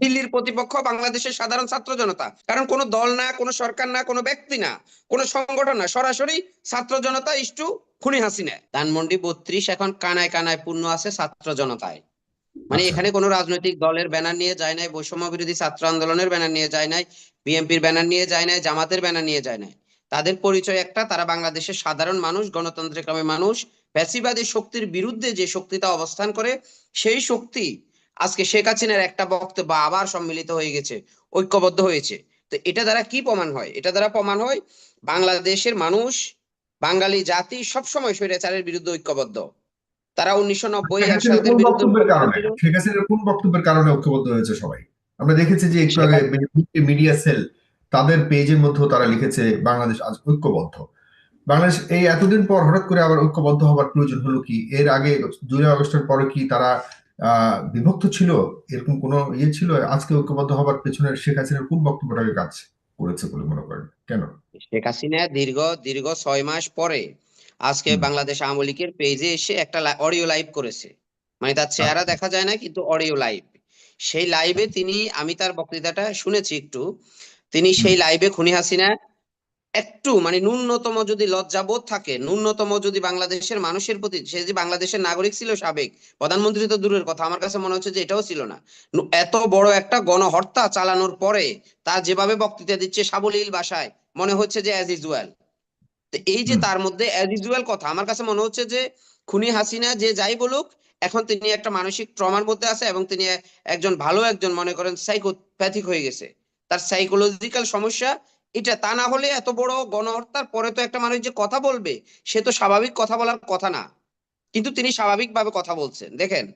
দিল্লির প্রতিপক্ষ বাংলাদেশের সাধারণ ছাত্র জনতা। কারণ কোনো দল না কোনো সরকার না কোনো ব্যক্তি না কোনো সংগঠন না সরাসরি ছাত্র জনতা ইস্টু খুনি হাসিনা। ধানমন্ডি বত্রিশ এখন কানায় কানায় পূর্ণ আছে ছাত্র জনতায়। মানে আচ্ছা। এখানে কোনো রাজনৈতিক দলের ব্যানার নিয়ে যায় নাই বৈষম্য বিরোধী ছাত্র আন্দোলনের ব্যানার নিয়ে যায় নাই বিএনপির ব্যানার নিয়ে যায় নাই জামাতের ব্যানার নিয়ে যায় নাই। তাদের পরিচয় একটা তারা বাংলাদেশের সাধারণ মানুষ গণতন্ত্রের ক্রমে মানুষ ফ্যাসিবাদী শক্তির বিরুদ্ধে যে শক্তিটা অবস্থান করে সেই শক্তি আজকে শেখ হাসিনার একটা বক্তব্য আবার সম্মিলিত হয়ে গেছে ঐক্যবদ্ধ হয়েছে। তো এটা দ্বারা কি প্রমাণ হয়? এটা দ্বারা প্রমাণ হয় বাংলাদেশের মানুষ বাঙালি জাতি সবসময় স্বৈরাচারের বিরুদ্ধে ঐক্যবদ্ধ। তারা উনিশশো নব্বই শেখ হাসিনার কোন বক্তব্যের কারণে? ঐক্যবদ্ধ হয়েছে সবাই? আমরা দেখেছি যে একটু আগে মিডিয়া সেল তাদের পেজের মধ্যেও তারা লিখেছে বাংলাদেশ আজ ঐক্যবদ্ধ। বাংলাদেশ এই এতদিন পর হঠাৎ করে আবার ঐক্যবদ্ধ হবার প্রয়োজন হলো কি? এর আগে জুলাই আগস্টের পরে কি তারা বিভক্ত ছিল এরকম কোনো ইয়ে ছিল? আজকে ঐক্যবদ্ধ হবার পেছনে শেখ হাসিনার কোন বক্তব্যটাকে কাজ করেছে বলে মনে করেন? কেন? শেখ হাসিনা দীর্ঘ দীর্ঘ ছয় মাস পরে আজকে বাংলাদেশ আওয়ামী লীগের পেজে এসে একটা অডিও লাইভ করেছে। মানে তার চেহারা আচ্ছা। দেখা যায় না কিন্তু অডিও লাইভ সেই লাইভে তিনি আমি তার বক্তৃতাটা শুনেছি একটু তিনি সেই লাইভে খুনি হাসিনা একটু মানে ন্যূনতম যদি লজ্জাবোধ থাকে ন্যূনতম যদি বাংলাদেশের মানুষের প্রতি সে যে বাংলাদেশের নাগরিক ছিল সাবেক প্রধানমন্ত্রী তো দূরের কথা আমার কাছে মনে হচ্ছে যে এটাও ছিল না। এত বড় একটা গণহত্যা চালানোর পরে তার যেভাবে বক্তৃতা দিচ্ছে সাবলীল ভাষায় মনে হচ্ছে যে অ্যাজ ইউজুয়াল এই যে তার মধ্যে অ্যাজ ইউজুয়াল কথা আমার কাছে মনে হচ্ছে যে খুনি হাসিনা যে যাই বলুক এখন তিনি একটা মানসিক ট্রমার মধ্যে আছে এবং তিনি একজন ভালো একজন মনে করেন সাইকোপ্যাথিক হয়ে গেছে। তার সাইকোলজিক্যাল সমস্যা এটা তা না হলে এত বড় গণহত্যার পরে তো একটা মানুষ যে কথা বলবে, সে তো স্বাভাবিক কথা বলার কথা না। কিন্তু তিনি স্বাভাবিকভাবে কথা বলছেন, দেখেন।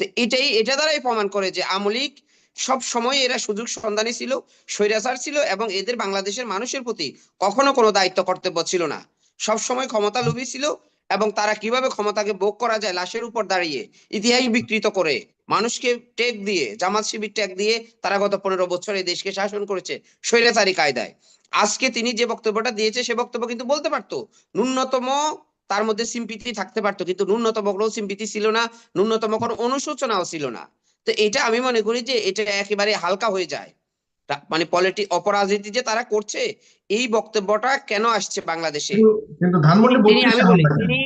তো এটাই, এটা দ্বারাই প্রমাণ করে যে আমলিক সব সময় এরা সুযোগ সন্ধানী ছিল, স্বৈরাচার ছিল এবং এদের বাংলাদেশের মানুষের প্রতি কখনো কোনো দায়িত্ব কর্তব্য ছিল না। সব সময় ক্ষমতা লোভী ছিল এবং তারা কীভাবে ক্ষমতাকে ভোগ করা যায় লাশের উপর দাঁড়িয়ে ইতিহাস বিকৃত করে মানুষকে টেক দিয়ে জামাত শিবির টেক দিয়ে তারা গত পনেরো বছর এই দেশকে শাসন করেছে স্বৈরাচারী কায়দায়। আজকে তিনি যে বক্তব্যটা দিয়েছে সে বক্তব্য কিন্তু বলতে পারতো। ন্যূনতম তার মধ্যে সিম্পিতি থাকতে পারতো কিন্তু ন্যূনতম কোনো সিম্পিতি ছিল না ন্যূনতম কোনো অনুশোচনাও ছিল না। তো এটা আমি মনে করি যে এটা একেবারে হালকা হয়ে যায়। মানে পলিটি অপরাজনীতি যে তারা করছে এই বক্তব্যটা কেন আসছে বাংলাদেশে? কিন্তু কিন্তু ধানমন্ডি তিনি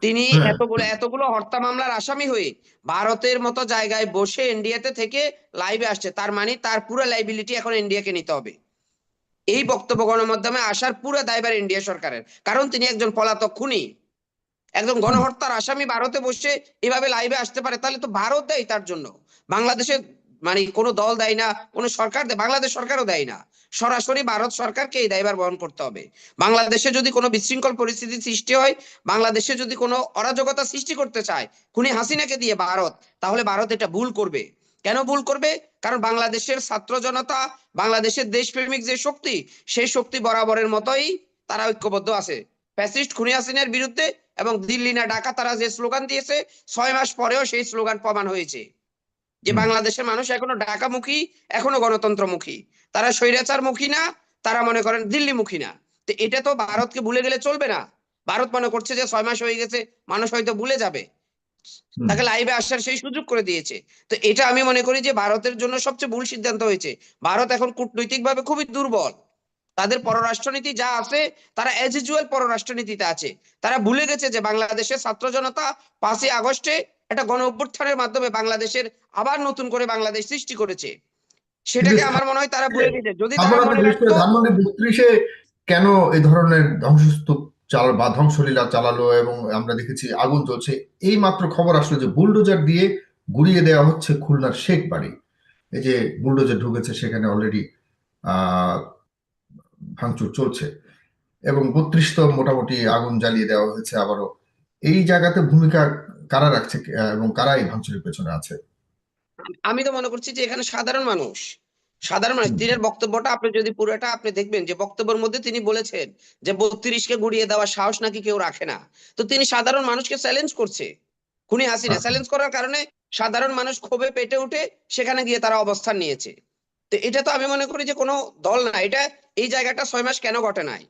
তিনি হ্যাঁ। এতগুলো এতগুলো হত্যা মামলার আসামি হয়ে ভারতের মতো জায়গায় বসে ইন্ডিয়াতে থেকে লাইভে আসছে। তার মানে তার পুরো লাইবিলিটি এখন ইন্ডিয়াকে নিতে হবে। এই বক্তব্য গণমাধ্যমে আসার পুরো দায়ভার ইন্ডিয়া সরকারের। কারণ তিনি একজন পলাতক খুনি। একজন গণহত্যার আসামি ভারতে বসে এভাবে লাইভে আসতে পারে তাহলে তো ভারত দেয় তার জন্য। বাংলাদেশে মানে কোনো দল দেয় না কোনো সরকার দেয় বাংলাদেশ সরকারও দেয় না। সরাসরি ভারত সরকারকে এই দায়ভার বহন করতে হবে। বাংলাদেশে যদি কোনো বিশৃঙ্খল পরিস্থিতি সৃষ্টি হয়, বাংলাদেশে যদি কোনো অরাজকতা সৃষ্টি করতে চায়, খুনি হাসিনাকে দিয়ে ভারত, তাহলে ভারত এটা ভুল করবে। কেন ভুল করবে? কারণ বাংলাদেশের ছাত্র জনতা, বাংলাদেশের দেশপ্রেমিক যে শক্তি সেই শক্তি বরাবরের মতোই তারা ঐক্যবদ্ধ আছে। ফ্যাসিস্ট খুনি হাসিনার বিরুদ্ধে এবং দিল্লি না ঢাকা তারা যে স্লোগান দিয়েছে, ছয় মাস পরেও সেই স্লোগান প্রমাণ হয়েছে। যে বাংলাদেশের মানুষ এখনও ঢাকামুখী এখনও গণতন্ত্রমুখী। তারা স্বৈরাচার মুখী না তারা মনে করেন দিল্লিমুখী না। তো এটা তো ভারতকে ভুলে গেলে চলবে না। ভারত মনে করছে যে ছয় মাস হয়ে গেছে মানুষ হয়তো ভুলে যাবে। তাকে লাইভে আসার সেই সুযোগ করে দিয়েছে। তো এটা আমি মনে করি যে ভারতের জন্য সবচেয়ে ভুল সিদ্ধান্ত হয়েছে। ভারত এখন কূটনৈতিকভাবে খুবই দুর্বল। তাদের পররাষ্ট্রনীতি যা আছে তারা এজ ইউজুয়াল পররাষ্ট্রনীতিতে আছে। তারা ভুলে গেছে যে বাংলাদেশের ছাত্র জনতা পাঁচই আগস্টে একটা গণ অভ্যুত্থানের মাধ্যমে বাংলাদেশের আবার নতুন করে বাংলাদেশ সৃষ্টি করেছে। সেটাকে আমার মনে হয় তারা ভুলে গেছে। যদি বত্রিশে কেন এই ধরনের ধ্বংসস্তূপ চাল বা ধ্বংসলীলা চালালো এবং আমরা দেখেছি আগুন জ্বলছে? এই মাত্র খবর আসলো যে বুলডোজার দিয়ে গুড়িয়ে দেওয়া হচ্ছে খুলনার শেখ বাড়ি। এই যে বুলডোজার ঢুকেছে সেখানে অলরেডি আহ ভাঙচুর চলছে। এবং বত্রিশ তো মোটামুটি আগুন জ্বালিয়ে দেওয়া হয়েছে আবারও। এই জায়গাতে ভূমিকা কারা রাখছে এবং কারা এই ভাঙচুরের পেছনে আছে আমি তো মনে করছি যে এখানে সাধারণ মানুষ সাধারণ মানুষ। তিনের বক্তব্যটা আপনি যদি পুরোটা আপনি দেখবেন যে বক্তব্যের মধ্যে তিনি বলেছেন যে বত্রিশকে গুড়িয়ে দেওয়ার সাহস নাকি কেউ রাখে না তো তিনি সাধারণ মানুষকে চ্যালেঞ্জ করছে খুনি হাসিনা। চ্যালেঞ্জ করার কারণে সাধারণ মানুষ ক্ষোভে পেটে উঠে সেখানে গিয়ে তারা অবস্থান নিয়েছে তো এটা তো আমি মনে করি যে কোনো দল না এটা এই জায়গাটা ছয় মাস কেন ঘটে নাই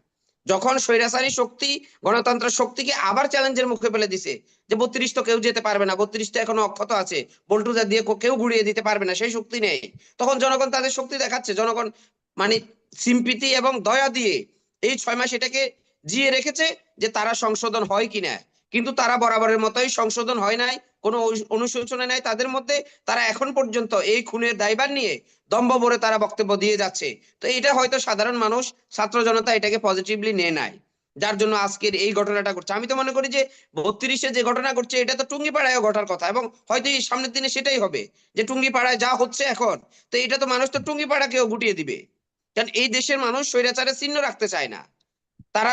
যখন স্বৈরাচারী শক্তি গণতন্ত্র শক্তিকে আবার চ্যালেঞ্জের মুখে ফেলে দিছে, যে বত্রিশ তো কেউ যেতে পারবে না, বত্রিশ তো এখনও অক্ষত আছে বল্টুজা দিয়ে কেউ ঘুরিয়ে দিতে পারবে না, সেই শক্তি নেই। তখন জনগণ তাদের শক্তি দেখাচ্ছে, জনগণ মানে সিম্পিতি এবং দয়া দিয়ে এই ছয় মাস এটাকে জিয়ে রেখেছে যে তারা সংশোধন হয় কিনা। কিন্তু তারা বরাবরের মতোই সংশোধন হয় নাই কোনো অনুশোচনা নাই তাদের মধ্যে, তারা এখন পর্যন্ত এই খুনের দায়ভার নিয়ে দম্ভ ভরে তারা বক্তব্য দিয়ে যাচ্ছে। তো এটা হয়তো সাধারণ মানুষ, ছাত্র জনতা এটাকে পজিটিভলি নিয়ে নেয়, যার জন্য আজকের এই ঘটনাটা ঘটছে। আমি তো মনে করি যে বত্রিশে যে ঘটনা ঘটছে, এটা তো টুঙ্গিপাড়ায়ও ঘটার কথা এবং হয়তো এই সামনের দিনে সেটাই হবে যে টুঙ্গিপাড়ায় যা হচ্ছে এখন, তো এটা তো মানুষ তো টুঙ্গিপাড়াকেও গুটিয়ে দিবে। কারণ এই দেশের মানুষ স্বৈরাচারের চিহ্ন রাখতে চায় না। তারা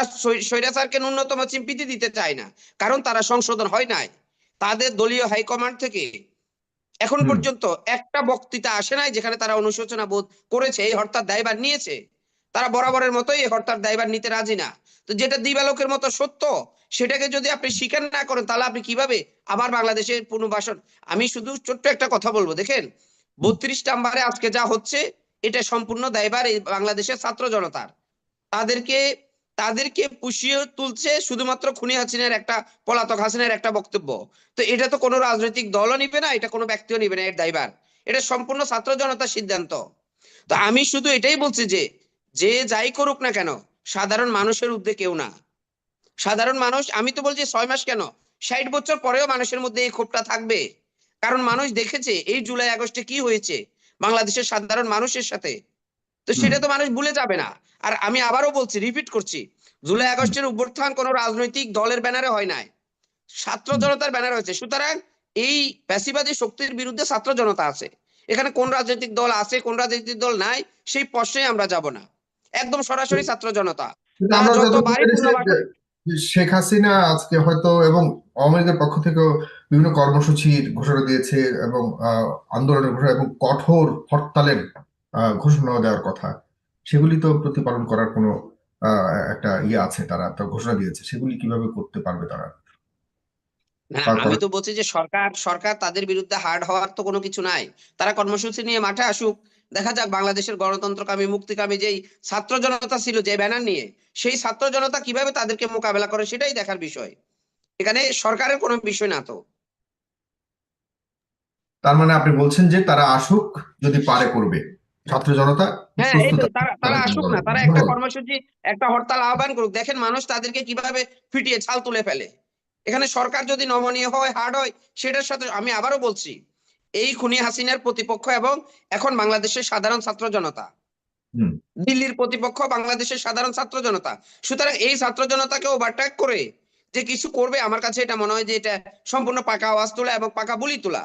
স্বৈরাচারকে ন্যূনতম চিম্পিতি দিতে চায় না, কারণ তারা সংশোধন হয় নাই। তাদের দলীয় হাইকমান্ড থেকে এখন পর্যন্ত একটা বক্তৃতা আসে নাই যেখানে তারা অনুশোচনা বোধ করেছে এই হরতার দায়ভার নিয়েছে। তারা বরাবরের মতোই এই হরতার দায়ভার নিতে রাজি না। তো যেটা দিবালোকের মতো সত্য সেটাকে যদি আপনি স্বীকার না করেন তাহলে আপনি কীভাবে আবার বাংলাদেশের পুনর্বাসন? আমি শুধু ছোট্ট একটা কথা বলব দেখেন বত্রিশ নাম্বারে আজকে যা হচ্ছে এটা সম্পূর্ণ দায়ভার এই বাংলাদেশের ছাত্র জনতার। তাদেরকে তাদেরকে পুষিয়ে তুলছে শুধুমাত্র খুনি হাসিনার একটা, পলাতক হাসিনার একটা বক্তব্য। তো এটা তো কোনো রাজনৈতিক দলও নিবে না, এটা কোনো ব্যক্তিও নিবে না এর দায়ভার। এটা সম্পূর্ণ ছাত্র জনতার সিদ্ধান্ত। তো আমি শুধু এটাই বলছি যে যে যাই করুক না কেন, সাধারণ মানুষের ঊর্ধ্বে কেউ না। সাধারণ মানুষ, আমি তো বলছি ছয় মাস কেন? ষাট বছর পরেও মানুষের মধ্যে এই ক্ষোভটা থাকবে। কারণ মানুষ দেখেছে, এই জুলাই আগস্টে কি হয়েছে? বাংলাদেশের সাধারণ মানুষের সাথে তো সেটা তো মানুষ ভুলে যাবে না। আর আমি আবারও বলছি রিপিট করছি জুলাই আগস্টের অভ্যুত্থান কোনো রাজনৈতিক দলের ব্যানারে হয় নাই। ছাত্র জনতার ব্যানার হয়েছে। সুতরাং এই প্যাসিবাদী শক্তির বিরুদ্ধে ছাত্র জনতা আছে। এখানে কোন রাজনৈতিক দল আছে কোন রাজনৈতিক দল নাই সেই প্রশ্নে আমরা যাব না। একদম সরাসরি ছাত্র জনতা। শেখ হাসিনা আজকে হয়তো এবং আওয়ামী লীগের পক্ষ থেকেও বিভিন্ন কর্মসূচির ঘোষণা দিয়েছে এবং আন্দোলনের ঘোষণা এবং কঠোর হরতালের আহ, ঘোষণা দেওয়ার কথা। সেগুলি তো প্রতিপালন করার কোনো একটা ইয়ে আছে তারা একটা ঘোষণা দিয়েছে। সেগুলি কীভাবে করতে পারবে তারা? আমি তো বলছি যে সরকার সরকার তাদের বিরুদ্ধে হার্ড হওয়ার তো কোনো কিছু নাই। তারা কর্মসূচি নিয়ে মাঠে আসুক। দেখা যাক বাংলাদেশের গণতন্ত্রকামী মুক্তিকামী যেই ছাত্র জনতা ছিল যে ব্যানার নিয়ে সেই ছাত্র জনতা কীভাবে তাদেরকে মোকাবেলা করে সেটাই দেখার বিষয়। এখানে সরকারের কোনো বিষয় না তো। তার মানে আপনি বলছেন যে তারা আসুক যদি পারে করবে। ছাত্র জনতা হ্যাঁ এই তো তারা আসুক না তারা একটা কর্মসূচি একটা হরতাল আহ্বান করুক। দেখেন মানুষ তাদেরকে কীভাবে ফিটিয়ে ছাল তুলে ফেলে। এখানে সরকার যদি নমনীয় হয় হার্ড হয় সেটার সাথে আমি আবারও বলছি এই খুনি হাসিনার প্রতিপক্ষ এবং এখন বাংলাদেশের সাধারণ ছাত্র জনতা। দিল্লির প্রতিপক্ষ বাংলাদেশের সাধারণ ছাত্র জনতা। সুতরাং এই ছাত্র জনতাকে ওভারটেক করে যে কিছু করবে আমার কাছে এটা মনে হয় যে এটা সম্পূর্ণ পাকা আওয়াজ তোলা এবং পাকা বুলি তোলা।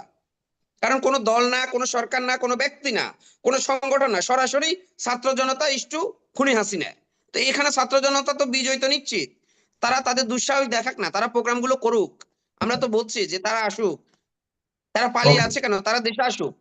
কারণ কোনো দল না কোনো সরকার না কোনো ব্যক্তি না কোনো সংগঠন না সরাসরি ছাত্র জনতা ইস্টু খুনি নেয় তো এখানে ছাত্র জনতা তো বিজয় তো নিশ্চিত। তারা তাদের দুঃসাহস দেখাক না তারা প্রোগ্রামগুলো করুক। আমরা তো বলছি যে তারা আসুক। তারা পালিয়ে আছে কেন? তারা দেশে আসুক।